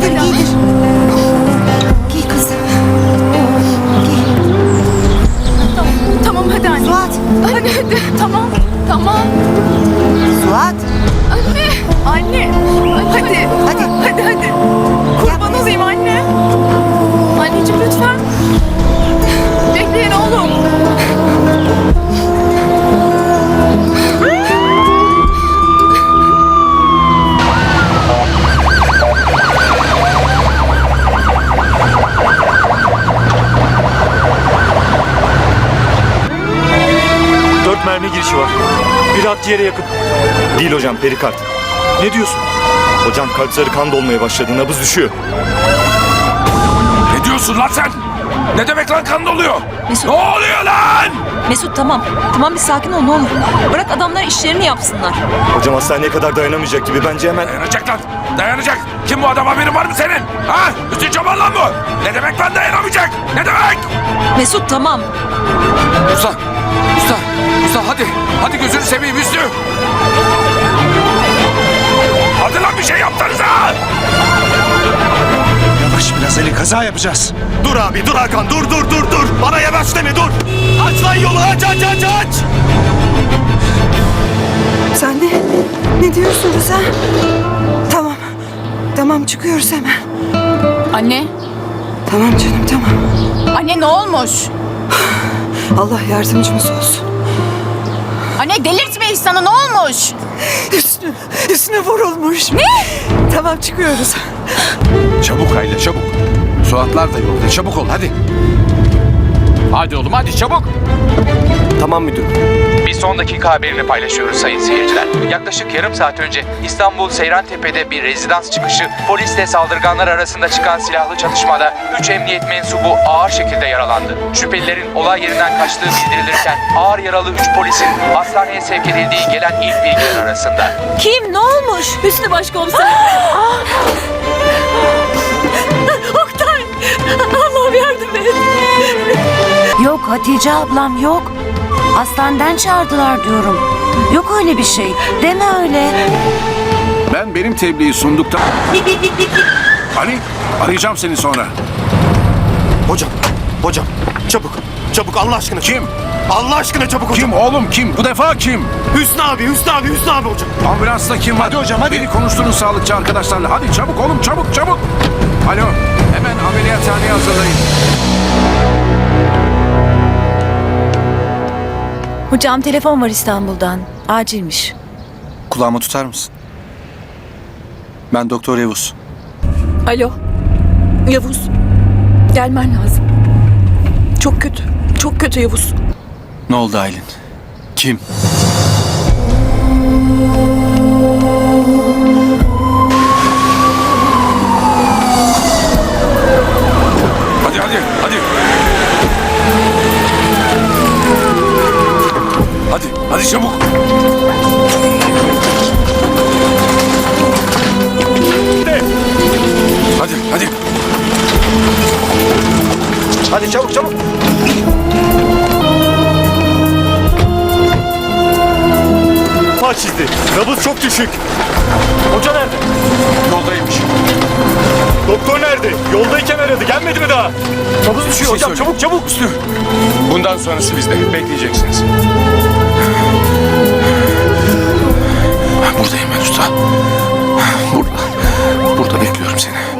Giydir giydir. Giy kızım. Giy. Tamam, tamam hadi anne. Suat. Hadi hadi. Tamam. Tamam. Suat. Anne. Anne. Hadi. Hadi. Hadi hadi. Kurban olayım anne. Girişi var. Bir akciğere yakın. Değil hocam perikard. Ne diyorsun? Hocam kalp zarı kan dolmaya başladı. Nabız düşüyor. Ne diyorsun lan sen? Ne demek lan kan doluyor? Mesut. Ne oluyor lan? Mesut tamam. Tamam bir sakin ol ne olur. Bırak adamlar işlerini yapsınlar. Hocam hastaneye kadar dayanamayacak gibi. Bence hemen... Dayanacak lan. Dayanacak. Kim bu adam haberin var mı senin? Ha? Hüsnü Çoban lan bu. Ne demek lan dayanamayacak? Ne demek? Mesut tamam. Hadi. Gözünü seveyim Hüsnü. Hadi lan bir şey yapsanıza. Yavaş biraz Ali kaza yapacağız. Dur abi dur Hakan dur dur dur dur. Bana yavaş deme dur. Aç lan yolu aç aç aç aç. Sen ne? Ne diyorsun Rıza? Tamam. Tamam çıkıyoruz hemen. Anne. Tamam canım tamam. Anne ne olmuş? Allah yardımcımız olsun. Anne delirtme insanı ne olmuş? Üstüne, üstüne vurulmuş. Ne? Tamam çıkıyoruz. Çabuk Ayla çabuk. Suatlar da yolda çabuk ol hadi. Hadi oğlum hadi çabuk. Tamam müdür. Bir son dakika haberini paylaşıyoruz sayın seyirciler. Yaklaşık yarım saat önce İstanbul Seyrantepe'de bir rezidans çıkışı polisle saldırganlar arasında çıkan silahlı çatışmada 3 emniyet mensubu ağır şekilde yaralandı. Şüphelilerin olay yerinden kaçtığı bildirilirken ağır yaralı 3 polisin hastaneye sevk edildiği gelen ilk bilgiler arasında. Kim ne olmuş? Hüsnü başkomiser. Yok Hatice ablam yok. Hastaneden çağırdılar diyorum. Yok öyle bir şey. Deme öyle. Ben benim tebliği sunduktan... Ali arayacağım seni sonra. Hocam hocam çabuk çabuk Allah aşkına. Kim? Allah aşkına çabuk hocam. Kim oğlum kim? Bu defa kim? Hüsnü abi Hüsnü abi Hüsnü abi hocam. Ambulansta kim var? Hadi hocam, hadi. Beni konuşturun sağlıkçı arkadaşlarla. Hadi çabuk oğlum çabuk çabuk. Alo hemen ameliyathaneye hazırlayın. Hocam telefon var İstanbul'dan. Acilmiş. Kulağıma tutar mısın? Ben Doktor Yavuz. Alo. Yavuz. Gelmen lazım. Çok kötü. Çok kötü Yavuz. Ne oldu Aylin? Kim? Hadi hadi hadi. Hadi hadi çabuk. Hadi hadi. Hadi çabuk çabuk. Sağ çizdi. Nabız çok düşük. Hoca nerede? Yoldaymış. Doktor nerede? Yoldayken aradı. Gelmedi mi daha? Nabız düşüyor şey hocam. söyle. Çabuk çabuk. Bundan sonrası bizde. Bekleyeceksiniz. Buradayım ben usta. Burada, burada bekliyorum seni.